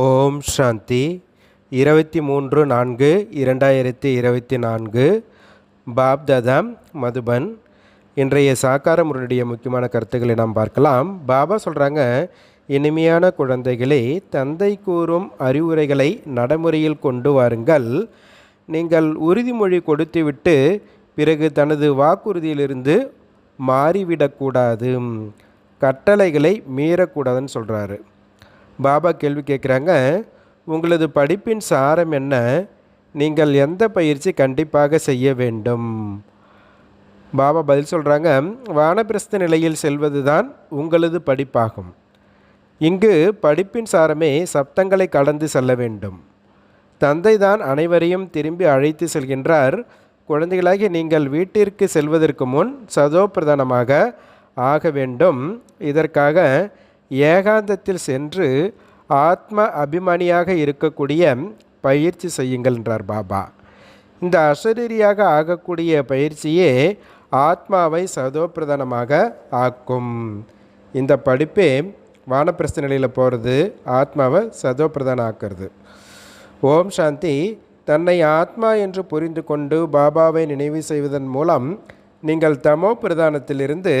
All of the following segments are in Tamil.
ஓம் சாந்தி. இருபத்தி மூன்று நான்கு இரண்டாயிரத்தி இருபத்தி நான்கு. பாப்தாதா மதுபன். இன்றைய சாக்கார முரணுடைய முக்கியமான கருத்துக்களை நாம் பார்க்கலாம். பாபா சொல்கிறாங்க இனிமையான குழந்தைகளே தந்தை கூறும் அறிவுரைகளை நடைமுறையில் கொண்டு வாருங்கள். நீங்கள் உறுதிமொழி கொடுத்துவிட்டு பிறகு தனது வாக்குறுதியிலிருந்து மாறிவிடக்கூடாது. கட்டளைகளை மீறக்கூடாதுன்னு சொல்கிறாரு பாபா கேள்வி கேட்குறாங்க உங்களது படிப்பின் சாரம் என்ன? நீங்கள் எந்த பயிற்சி கண்டிப்பாக செய்ய வேண்டும்? பாபா பதில் சொல்கிறாங்க வானபிரஸ்த நிலையில் செல்வது தான் உங்களது படிப்பாகும். இங்கு படிப்பின் சாரமே சப்தங்களை கடந்து செல்ல வேண்டும். தந்தை தான் அனைவரையும் திரும்பி அழைத்து செல்கின்றார். குழந்தைகளாகி நீங்கள் வீட்டிற்கு செல்வதற்கு முன் சதோ பிரதானமாக ஆக வேண்டும். இதற்காக ஏகாந்தத்தில் சென்று ஆத்ம அபிமானியாக இருக்கக்கூடிய பயிற்சி செய்யுங்கள் என்றார் பாபா. இந்த அசரீரியாக ஆகக்கூடிய பயிற்சியே ஆத்மாவை சதோப்பிரதானமாக ஆக்கும். இந்த படிப்பே வானப்பிரஸ்த நிலையில் போகிறது ஆத்மாவை சதோப்பிரதானம் ஆக்கிறது ஓம் சாந்தி. தன்னை ஆத்மா என்று புரிந்து கொண்டு பாபாவை நினைவு செய்வதன் மூலம் நீங்கள் தமோ பிரதானத்திலிருந்து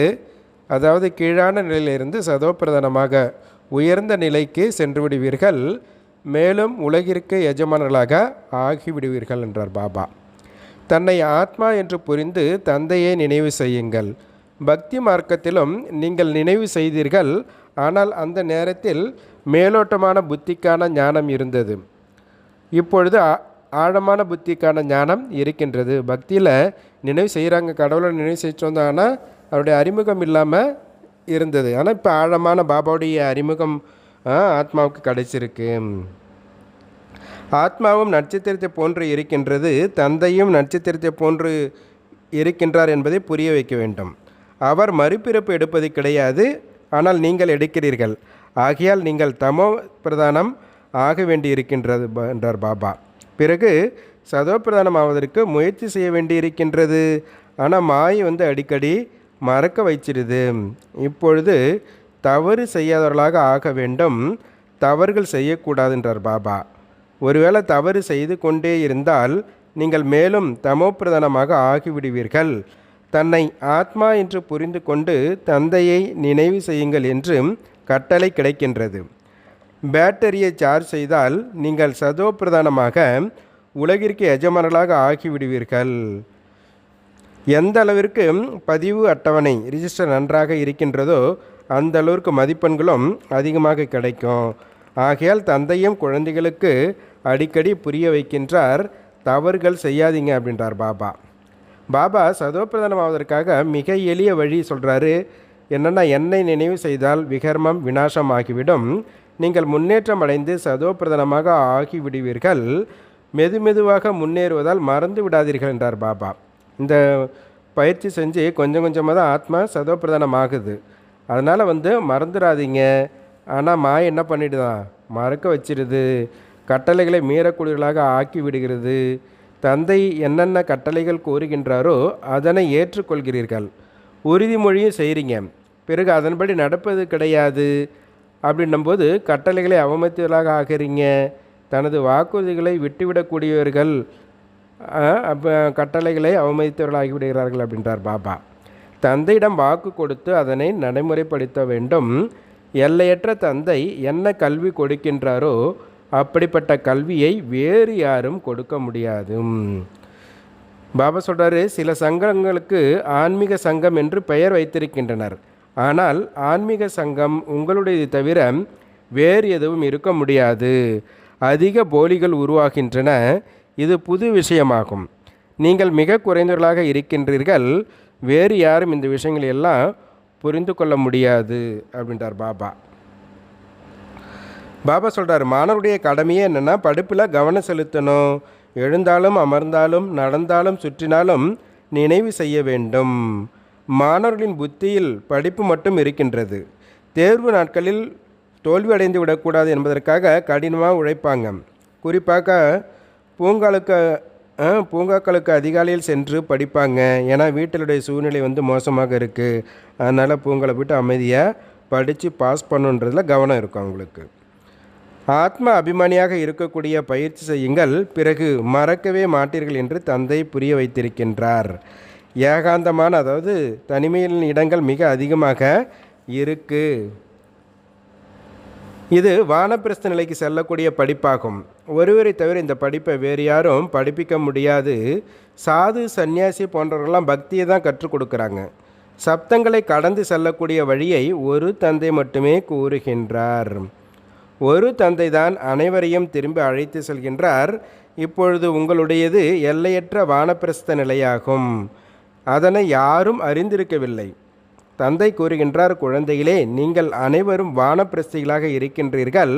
அதாவது கீழான நிலையிலிருந்து சதோப்பிரதானமாக உயர்ந்த நிலைக்கு சென்று விடுவீர்கள் மேலும் உலகிற்கு எஜமானர்களாக ஆகிவிடுவீர்கள் என்றார் பாபா. தன்னை ஆத்மா என்று புரிந்து தந்தையை நினைவு செய்யுங்கள். பக்தி மார்க்கத்திலும் நீங்கள் நினைவு செய்தீர்கள். ஆனால் அந்த நேரத்தில் மேலோட்டமான புத்திக்கான ஞானம் இருந்தது. இப்பொழுது ஆ- ஆழமான புத்திக்கான ஞானம் இருக்கின்றது. பக்தியில் நினைவு செய்கிறாங்க கடவுளை நினைவு செஞ்சு வந்தாங்கன்னா அவருடைய அறிமுகம் இல்லாமல் இருந்தது. ஆனால் இப்போ ஆழமான பாபாவுடைய அறிமுகம் ஆத்மாவுக்கு கிடைச்சிருக்கு. ஆத்மாவும் நட்சத்திரத்தை போன்று இருக்கின்றது தந்தையும் நட்சத்திரத்தை போன்று இருக்கின்றார் என்பதை புரிய வைக்க வேண்டும். அவர் மறுபிறப்பு எடுப்பது கிடையாது ஆனால் நீங்கள் எடுக்கிறீர்கள். ஆகையால் நீங்கள் தமோ பிரதானம் ஆக வேண்டி இருக்கின்றது என்றார் பாபா. பிறகு சதோ பிரதானம் ஆவதற்கு முயற்சி செய்ய வேண்டி இருக்கின்றது. ஆனால் மாயை வந்து அடிக்கடி மறக்க வைச்சிருது. இப்பொழுது தவறு செய்யாதவர்களாக ஆக வேண்டும். தவறுகள் செய்யக்கூடாதுன்றார் பாபா. ஒருவேளை தவறு செய்து கொண்டே இருந்தால் நீங்கள் மேலும் தமோப்பிரதானமாக ஆகிவிடுவீர்கள். தன்னை ஆத்மா என்று புரிந்து கொண்டு தந்தையை நினைவு செய்யுங்கள் என்று கட்டளை கிடைக்கின்றது. பேட்டரியை சார்ஜ் செய்தால் நீங்கள் சதோ பிரதானமாக உலகிற்கு எஜமானர்களாக ஆகிவிடுவீர்கள். எந்த அளவிற்கு பதிவு அட்டவணை ரிஜிஸ்டர் நன்றாக இருக்கின்றதோ அந்த அளவிற்கு மதிப்பெண்களும் அதிகமாக கிடைக்கும். ஆகையால் தந்தையும் குழந்தைகளுக்கு அடிக்கடி புரிய வைக்கின்றார் தவறுகள் செய்யாதீங்க அப்படின்றார் பாபா. பாபா சதோப்பிரதானம் ஆவதற்காக மிக எளிய வழி சொல்கிறாரு என்னென்னா என்னை நினைவு செய்தால் விகர்மம் விநாசமாகிவிடும் நீங்கள் முன்னேற்றம் அடைந்து சதோப்பிரதானமாக ஆகிவிடுவீர்கள் மெது மெதுவாக முன்னேறுவதால் மறந்து விடாதீர்கள் என்றார் பாபா. இந்த பயிற்சி செஞ்சு கொஞ்சம் கொஞ்சமாக தான் ஆத்மா சதோப்பிரதானம் ஆகுது அதனால் வந்து மறந்துடாதீங்க ஆனால் மாய என்ன பண்ணிடுதான்? மறக்க வச்சிடுது கட்டளைகளை மீறக்கூடியவர்களாக ஆக்கி விடுகிறது. தந்தை என்னென்ன கட்டளைகள் கூறுகின்றாரோ அதனை ஏற்றுக்கொள்கிறீர்கள். உறுதிமொழியும் செய்கிறீங்க பிறகு அதன்படி நடப்பது கிடையாது. அப்படின்னும்போது கட்டளைகளை அவமதித்தவர்களாக ஆகிறீங்க. தனது வாக்குறுதிகளை விட்டுவிடக்கூடியவர்கள் கட்டளைகளை அவமதித்தவர்களாகி விடுகிறார்கள் அப்படின்றார் பாபா. தந்தையிடம் வாக்கு கொடுத்து அதனை நடைமுறைப்படுத்த வேண்டும். எல்லையற்ற தந்தை என்ன கல்வி கொடுக்கின்றாரோ அப்படிப்பட்ட கல்வியை வேறு யாரும் கொடுக்க முடியாது பாபா சொல்கிறாரு சில சங்கங்களுக்கு ஆன்மீக சங்கம் என்று பெயர் வைத்திருக்கின்றனர். ஆனால் ஆன்மீக சங்கம் உங்களுடையது தவிர வேறு எதுவும் இருக்க முடியாது. அதிக போலிகள் உருவாகின்றன. இது புது விஷயமாகும். நீங்கள் மிக குறைந்தவர்களாக இருக்கின்றீர்கள். வேறு யாரும் இந்த விஷயங்கள் எல்லாம் புரிந்து கொள்ள முடியாது அப்படின்றார் பாபா. பாபா சொல்கிறார் மாணவருடைய கடமையே என்னென்னா படிப்பில் கவனம் செலுத்தணும். எழுந்தாலும் அமர்ந்தாலும் நடந்தாலும் சுற்றினாலும் நினைவு செய்ய வேண்டும். மாணவர்களின் புத்தியில் படிப்பு மட்டும் இருக்கின்றது. தேர்வு நாட்களில் தோல்வி அடைந்து விடக்கூடாது என்பதற்காக கடினமாக உழைப்பாங்க. குறிப்பாக பூங்காலுக்கு ஆ, பூங்காக்களுக்கு அதிகாலையில் சென்று படிப்பாங்க. ஏன்னா வீட்டிலுடைய சூழ்நிலை வந்து மோசமாக இருக்குது அதனால் பூங்களை போய்ட்டு அமைதியாக படித்து பாஸ் பண்ணுன்றதில் கவனம் இருக்கும் அவங்களுக்கு. ஆத்ம அபிமானியாக இருக்கக்கூடிய பயிற்சி செய்யுங்கள். பிறகு மறக்கவே மாட்டீர்கள் என்று தந்தை புரிய வைத்திருக்கின்றார். ஏகாந்தமான அதாவது தனிமையின் இடங்கள் மிக அதிகமாக இருக்குது இது வானப்பிரஸ்த நிலைக்கு செல்லக்கூடிய படிப்பாகும். ஒருவரை தவிர இந்த படிப்பை வேறு யாரும் படிப்பிக்க முடியாது. சாது சந்நியாசி போன்றவர்கள்லாம் பக்தியை தான் கற்றுக் கொடுக்குறாங்க. சப்தங்களை கடந்து செல்லக்கூடிய வழியை ஒரு தந்தை மட்டுமே கூறுகின்றார். ஒரு தந்தை தான் அனைவரையும் திரும்பி அழைத்து செல்கின்றார். இப்பொழுது உங்களுடையது எல்லையற்ற வானப்பிரஸ்த நிலையாகும். அதனை யாரும் அறிந்திருக்கவில்லை. தந்தை கூறுகின்றார் குழந்தைகளே நீங்கள் அனைவரும் வானப்பிரஸ்திகளாக இருக்கின்றீர்கள்.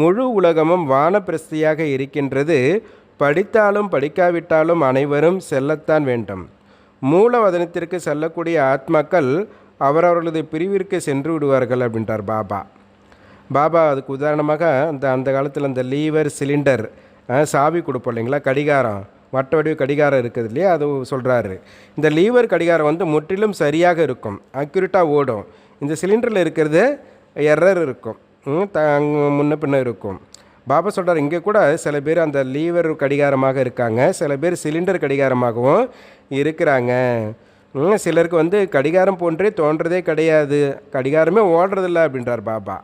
முழு உலகமும் வானப்பிரஸ்தியாக இருக்கின்றது. படித்தாலும் படிக்காவிட்டாலும் அனைவரும் செல்லத்தான் வேண்டும். மூலவதனத்திற்கு செல்லக்கூடிய ஆத்மாக்கள் அவரவர்களது பிரிவிற்கு சென்று விடுவார்கள் அப்படின்றார் பாபா. பாபா அதுக்கு உதாரணமாக அந்த அந்த காலத்தில் அந்த லீவர் சிலிண்டர் சாவி கொடுப்போம் இல்லைங்களா? கடிகாரம். வட்ட வடிவ கடிகாரம் இருக்குது இல்லையா? அது சொல்கிறாரு இந்த லீவர் கடிகாரம் வந்து முற்றிலும் சரியாக இருக்கும். அக்யூரேட்டாக ஓடும். இந்த சிலிண்டரில் இருக்கிறது எரர் இருக்கும். த முன்ன பின்ன இருக்கும். பாபா சொல்கிறார் இங்கே கூட சில பேர் அந்த லீவர் கடிகாரமாக இருக்காங்க. சில பேர் சிலிண்டர் கடிகாரமாகவும் இருக்கிறாங்க. சிலருக்கு வந்து கடிகாரம் போன்றே தோன்றதே கிடையாது. கடிகாரமே ஓடுறதில்ல அப்படின்றார் பாபா.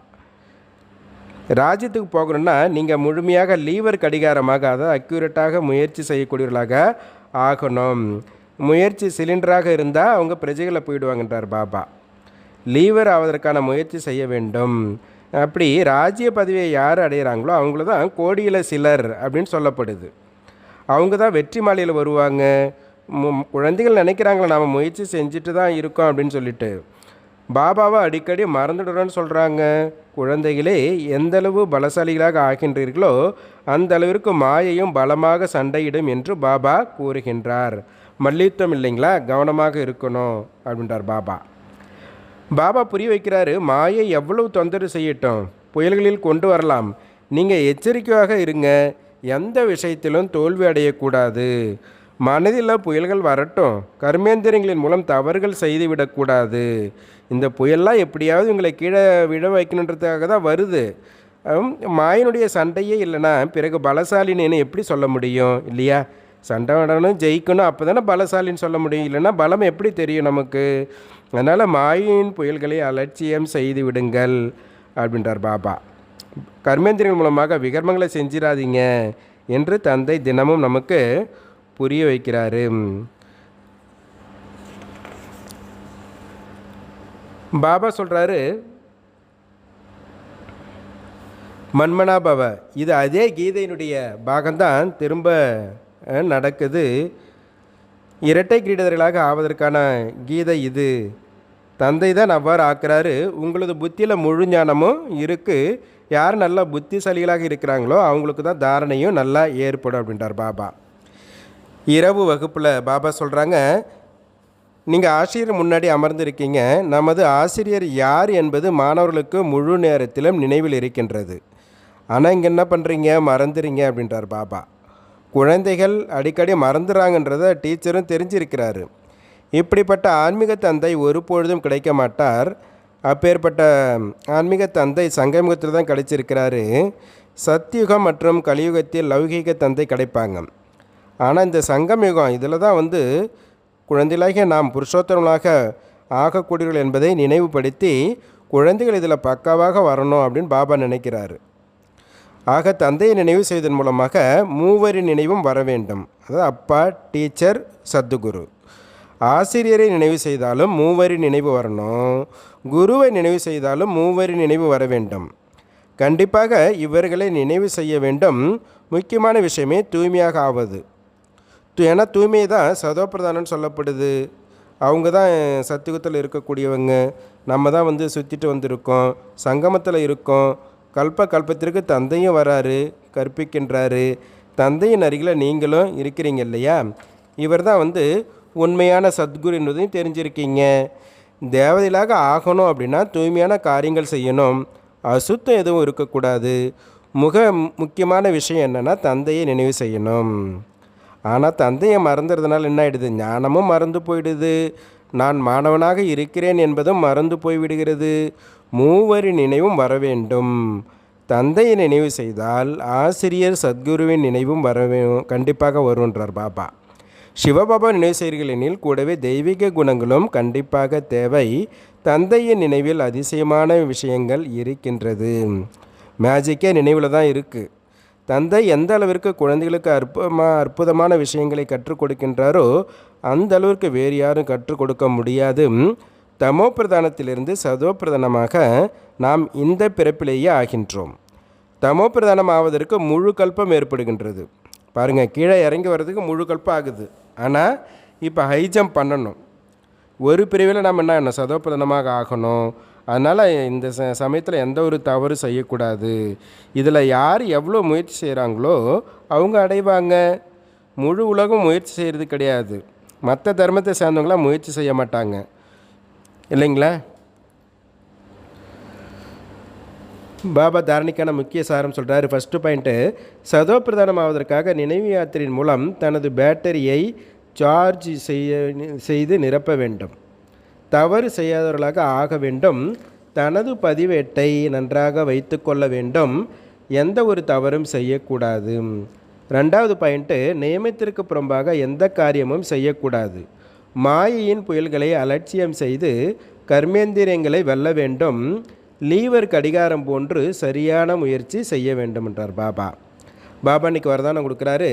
ராஜ்யத்துக்கு போகணும்னா நீங்கள் முழுமையாக லீவர் கடிகாரமாக அதாவது அக்யூரேட்டாக முயற்சி செய்யக்கூடியவர்களாக ஆகணும். முயற்சி சிலிண்டராக இருந்தால் அவங்க பிரஜைகளை போயிடுவாங்கன்றார் பாபா. லீவர் ஆவதற்கான முயற்சி செய்ய வேண்டும். அப்படி ராஜ்ய பதவியை யார் அடைகிறாங்களோ அவங்கள தான் கோடியில் சிலர் அப்படின்னு சொல்லப்படுது. அவங்க தான் வெற்றி மாலையில் வருவாங்க. மு- குழந்தைகள் நினைக்கிறாங்களே நாம் முயற்சி செஞ்சுட்டு தான் இருக்கோம் அப்படின்னு சொல்லிட்டு. பாபாவை அடிக்கடி மறந்துடுறோன்னு சொல்கிறாங்க குழந்தைகளே எந்தளவு பலசாலிகளாக ஆகின்றீர்களோ அந்த அளவிற்கு மாயையும் பலமாக சண்டையிடும் என்று பாபா கூறுகின்றார். மல்யுத்தம் இல்லைங்களா? கவனமாக இருக்கணும் அப்படின்றார் பாபா. பாபா புரிய வைக்கிறாரு மாயை எவ்வளவு தொந்தரவு செய்யட்டும். புயல்களில் கொண்டு வரலாம். நீங்கள் எச்சரிக்கையாக இருங்க. எந்த விஷயத்திலும் தோல்வி அடையக்கூடாது. மனதில் புயல்கள் வரட்டும். கர்மேந்திரங்களின் மூலம் தவறுகள் செய்துவிடக்கூடாது இந்த புயல்லாம் எப்படியாவது உங்களை கீழே விழ வைக்கணுன்றதுக்காக தான் வருது. மாயனுடைய சண்டையே இல்லைன்னா பிறகு பலசாலின்னு எப்படி சொல்ல முடியும்? இல்லையா? சண்டை விடணும் ஜெயிக்கணும் அப்போ தானே பலசாலின்னு சொல்ல முடியும். இல்லைன்னா பலம் எப்படி தெரியும் நமக்கு? அதனால் மாயின் புயல்களை அலட்சியம் செய்து விடுங்கள் அப்படின்றார் பாபா. கர்மேந்திரங்கள் மூலமாக விகர்மங்களை செஞ்சிடாதீங்க என்று தந்தை தினமும் நமக்கு புரிய வைக்கிறாரு. பாபா சொல்கிறாரு மன்மனா பவ இது அதே கீதையினுடைய பாகம்தான் திரும்ப நடக்குது. இரட்டை கிரீடர்களாக ஆவதற்கான கீதை இது. தந்தை தான் அவ்வாறு ஆக்குறாரு. உங்களது புத்தியில் முழு ஞானமும் இருக்குது யார் நல்லா புத்திசாலிகளாக இருக்கிறாங்களோ அவங்களுக்கு தான் தாரணையும் நல்லா ஏற்படும் அப்படின்றார் பாபா. இரவு வகுப்பில் பாபா சொல்கிறாங்க நீங்கள் ஆசிரியர் முன்னாடி அமர்ந்திருக்கீங்க. நமது ஆசிரியர் யார் என்பது மாணவர்களுக்கு முழு நேரத்திலும் நினைவில் இருக்கின்றது. ஆனால் இங்கே என்ன பண்ணுறீங்க மறந்துறீங்க அப்படின்றார் பாபா. குழந்தைகள் அடிக்கடி மறந்துறாங்கன்றத டீச்சரும் தெரிஞ்சிருக்கிறாரு. இப்படிப்பட்ட ஆன்மீக தந்தை ஒருபொழுதும் கிடைக்க மாட்டார். அப்பேற்பட்ட ஆன்மீக தந்தை சங்கமுகத்தில் தான் கிடைச்சிருக்கிறாரு சத்தியுகம் மற்றும் கலியுகத்தில் லௌகீக தந்தை கிடைப்பாங்க. ஆனால் இந்த சங்கம் யுகம் இதில் தான் வந்து குழந்தைகளாகிய நாம் புருஷோத்தரங்களாக ஆகக்கூடியவர்கள் என்பதை நினைவுபடுத்தி குழந்தைகள் இதில் பக்காவாக வரணும் அப்படின்னு பாபா நினைக்கிறாரு. ஆக தந்தையை நினைவு செய்வதன் மூலமாக மூவரின் நினைவும் வர வேண்டும். அதாவது அப்பா டீச்சர் சத்துகுரு ஆசிரியரை நினைவு செய்தாலும் மூவரின் நினைவு வரணும். குருவை நினைவு செய்தாலும் மூவரின் நினைவு வர வேண்டும். கண்டிப்பாக இவர்களை நினைவு செய்ய வேண்டும். முக்கியமான விஷயமே தூய்மையாக ஆவது. ஏன்னா தூய்மை தான் சதோப்பிரதானம்னு சொல்லப்படுது. அவங்க தான் சத்தியுகத்தில் இருக்கக்கூடியவங்க. நம்ம தான் வந்து சுற்றிட்டு வந்திருக்கோம். சங்கமத்தில் இருக்கோம். கல்ப கல்பத்திற்கு தந்தையும் வராரு கற்பிக்கின்றாரு. தந்தையின் அருகில் நீங்களும் இருக்கிறீங்க இல்லையா? இவர் தான் வந்து உண்மையான சத்குரு என்பதையும் தெரிஞ்சிருக்கீங்க. தேவதைகளாக ஆகணும் அப்படின்னா தூய்மையான காரியங்கள் செய்யணும். அசுத்தம் எதுவும் இருக்கக்கூடாது. முக முக்கியமான விஷயம் என்னென்னா தந்தையை நினைவு செய்யணும். ஆனால் தந்தையை மறந்துறதுனால என்ன ஆயிடுது? ஞானமும் மறந்து போயிடுது. நான் மாணவனாக இருக்கிறேன் என்பதும் மறந்து போய்விடுகிறது. மூவரின் நினைவும் வர வேண்டும். தந்தையை நினைவு செய்தால் ஆசிரியர் சத்குருவின் நினைவும் வர கண்டிப்பாக வருன்றார் பாபா. சிவபாபா நினைவு செய்கிறீர்கள் எனில் கூடவே தெய்வீக குணங்களும் கண்டிப்பாக தேவை. தந்தையின் நினைவில் அதிசயமான விஷயங்கள் இருக்கின்றது. மேஜிக்கே நினைவில் தான் இருக்குது தந்தை எந்த அளவிற்கு குழந்தைகளுக்கு அற்புதமாக அற்புதமான விஷயங்களை கற்றுக் கொடுக்கின்றாரோ அந்த அளவிற்கு வேறு யாரும் கற்றுக் கொடுக்க முடியாது. தமோ பிரதானத்திலிருந்து சதோ பிரதானமாக நாம் இந்த பிறப்பிலேயே ஆகின்றோம். தமோ பிரதானம் ஆவதற்கு முழு கல்பம் ஏற்படுகின்றது. பாருங்கள் கீழே இறங்கி வர்றதுக்கு முழு கல்பம் ஆகுது. ஆனால் இப்போ ஹை ஜம்ப் பண்ணணும். ஒரு பிரிவில் நம்ம என்ன என்ன பிரதானமாக ஆகணும். அதனால் இந்த ச சமயத்தில் எந்த ஒரு தவறு செய்யக்கூடாது. இதில் யார் எவ்வளோ முயற்சி செய்கிறாங்களோ அவங்க அடைவாங்க. முழு உலகம் முயற்சி செய்கிறது கிடையாது. மற்ற தர்மத்தை சேர்ந்தவங்களாம் முயற்சி செய்ய மாட்டாங்க. இல்லைங்களா? பாபா தாரணிக்கான முக்கிய சாரம் சொல்கிறாரு ஃபஸ்ட்டு பாயிண்ட்டு சதோப்பிரதானம் ஆவதற்காக நினைவு யாத்திரையின் மூலம் தனது பேட்டரியை சார்ஜ் செய்ய செய்து நிரப்ப வேண்டும். தவறு செய்யாதவர்களாக ஆக வேண்டும். தனது பதிவேட்டை நன்றாக வைத்து கொள்ள வேண்டும். எந்த ஒரு தவறும் செய்யக்கூடாது. ரெண்டாவது பாயிண்ட்டு நியமத்திற்கு புறம்பாக எந்த காரியமும் செய்யக்கூடாது. மாயையின் புயல்களை அலட்சியம் செய்து கர்மேந்திரியங்களை வெல்ல வேண்டும். லீவர் கடிகாரம் போன்று சரியான முயற்சி செய்ய வேண்டும் என்றார் பாபா. பாபா இன்னைக்கு வரதானம் கொடுக்குறாரு.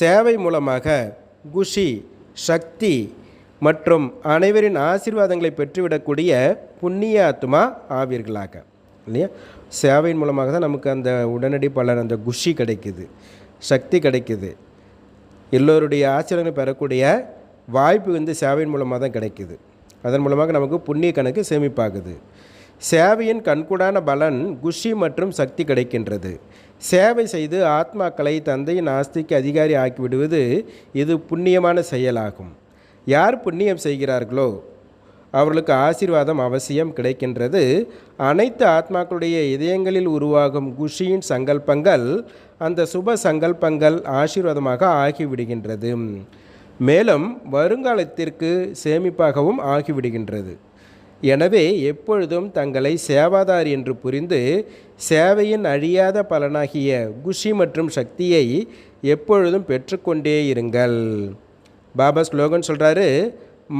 சேவை மூலமாக குஷி சக்தி மற்றும் அனைவரின் ஆசீர்வாதங்களை பெற்றுவிடக்கூடிய புண்ணிய ஆத்மா ஆவீர்களாக இல்லையா? சேவையின் மூலமாக தான் நமக்கு அந்த உடனடி பலன் அந்த குஷி கிடைக்குது சக்தி கிடைக்குது. எல்லோருடைய ஆச்சரியங்களை பெறக்கூடிய வாய்ப்பு வந்து சேவையின் மூலமாக தான் கிடைக்குது. அதன் மூலமாக நமக்கு புண்ணிய கணக்கு சேமிப்பாகுது. சேவையின் கண்கூடான பலன் குஷி மற்றும் சக்தி கிடைக்கின்றது. சேவை செய்து ஆத்மாக்களை தந்தையின் ஆஸ்திக்கு அதிகாரி ஆக்கிவிடுவது இது புண்ணியமான செயலாகும். யார் புண்ணியம் செய்கிறார்களோ அவர்களுக்கு ஆசீர்வாதம் அவசியம் கிடைக்கின்றது. அனைத்து ஆத்மாக்களுடைய இதயங்களில் உருவாகும் குஷியின் சங்கல்பங்கள் அந்த சுப சங்கல்பங்கள் ஆசீர்வாதமாக ஆகிவிடுகின்றது. மேலும் வருங்காலத்திற்கு சேமிப்பாகவும் ஆகிவிடுகின்றது. எனவே எப்பொழுதும் தங்களை சேவாதார் என்று புரிந்து சேவையின் அழியாத பலனாகிய குஷி மற்றும் சக்தியை எப்பொழுதும் பெற்றுக்கொண்டே இருங்கள். பாபா ஸ்லோகன் சொல்கிறாரு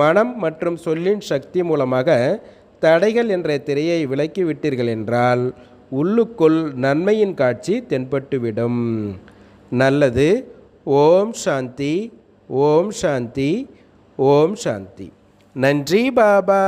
மனம் மற்றும் சொல்லின் சக்தி மூலமாக தடைகள் என்ற திரையை விலக்கி விட்டீர்கள் என்றால் உள்ளுக்குள் நன்மையின் காட்சி தென்பட்டுவிடும். நல்லது ஓம் சாந்தி ஓம் சாந்தி ஓம் சாந்தி. நன்றி பாபா!